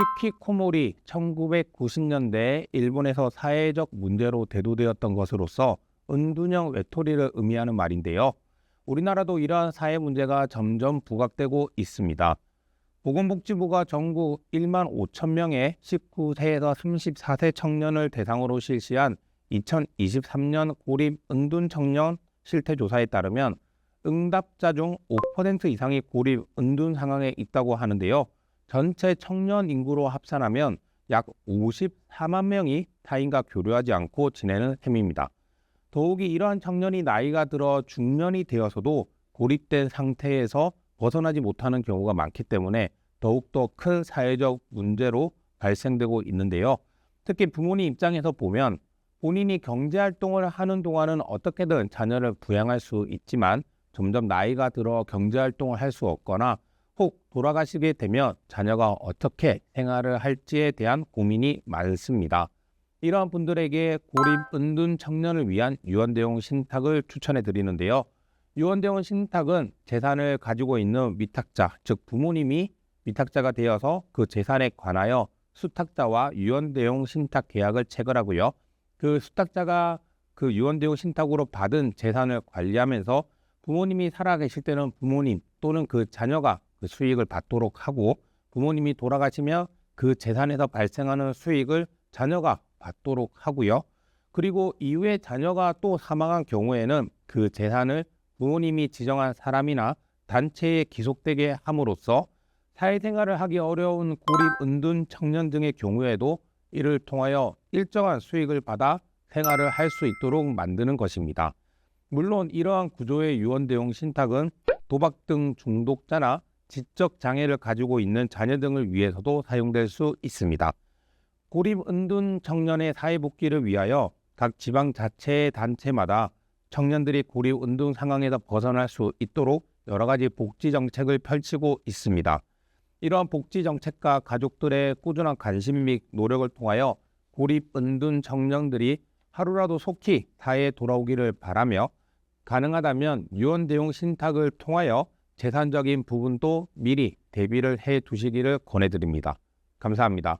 히키코모리 1990년대 일본에서 사회적 문제로 대두되었던 것으로서 은둔형 외톨이를 의미하는 말인데요. 우리나라도 이러한 사회 문제가 점점 부각되고 있습니다. 보건복지부가 전국 1만 5천 명의 19세에서 34세 청년을 대상으로 실시한 2023년 고립 은둔 청년 실태 조사에 따르면 응답자 중 5% 이상이 고립 은둔 상황에 있다고 하는데요. 전체 청년 인구로 합산하면 약 54만 명이 타인과 교류하지 않고 지내는 셈입니다. 더욱이 이러한 청년이 나이가 들어 중년이 되어서도 고립된 상태에서 벗어나지 못하는 경우가 많기 때문에 더욱더 큰 사회적 문제로 발생되고 있는데요. 특히 부모님 입장에서 보면 본인이 경제활동을 하는 동안은 어떻게든 자녀를 부양할 수 있지만 점점 나이가 들어 경제활동을 할 수 없거나 혹 돌아가시게 되면 자녀가 어떻게 생활을 할지에 대한 고민이 많습니다. 이러한 분들에게 고립 은둔 청년을 위한 유언대용 신탁을 추천해 드리는데요. 유언대용 신탁은 재산을 가지고 있는 위탁자, 즉 부모님이 위탁자가 되어서 그 재산에 관하여 수탁자와 유언대용 신탁 계약을 체결하고요. 그 수탁자가 그 유언대용 신탁으로 받은 재산을 관리하면서 부모님이 살아계실 때는 부모님 또는 그 자녀가 그 수익을 받도록 하고 부모님이 돌아가시면 그 재산에서 발생하는 수익을 자녀가 받도록 하고요. 그리고 이후에 자녀가 또 사망한 경우에는 그 재산을 부모님이 지정한 사람이나 단체에 기속되게 함으로써 사회생활을 하기 어려운 고립 은둔 청년 등의 경우에도 이를 통하여 일정한 수익을 받아 생활을 할 수 있도록 만드는 것입니다. 물론 이러한 구조의 유언 대용 신탁은 도박 등 중독자나 지적 장애를 가지고 있는 자녀 등을 위해서도 사용될 수 있습니다. 고립 은둔 청년의 사회 복귀를 위하여 각 지방 자체 단체마다 청년들이 고립 은둔 상황에서 벗어날 수 있도록 여러 가지 복지 정책을 펼치고 있습니다. 이러한 복지 정책과 가족들의 꾸준한 관심 및 노력을 통하여 고립 은둔 청년들이 하루라도 속히 사회에 돌아오기를 바라며 가능하다면 유언 대용 신탁을 통하여 재산적인 부분도 미리 대비를 해 두시기를 권해드립니다. 감사합니다.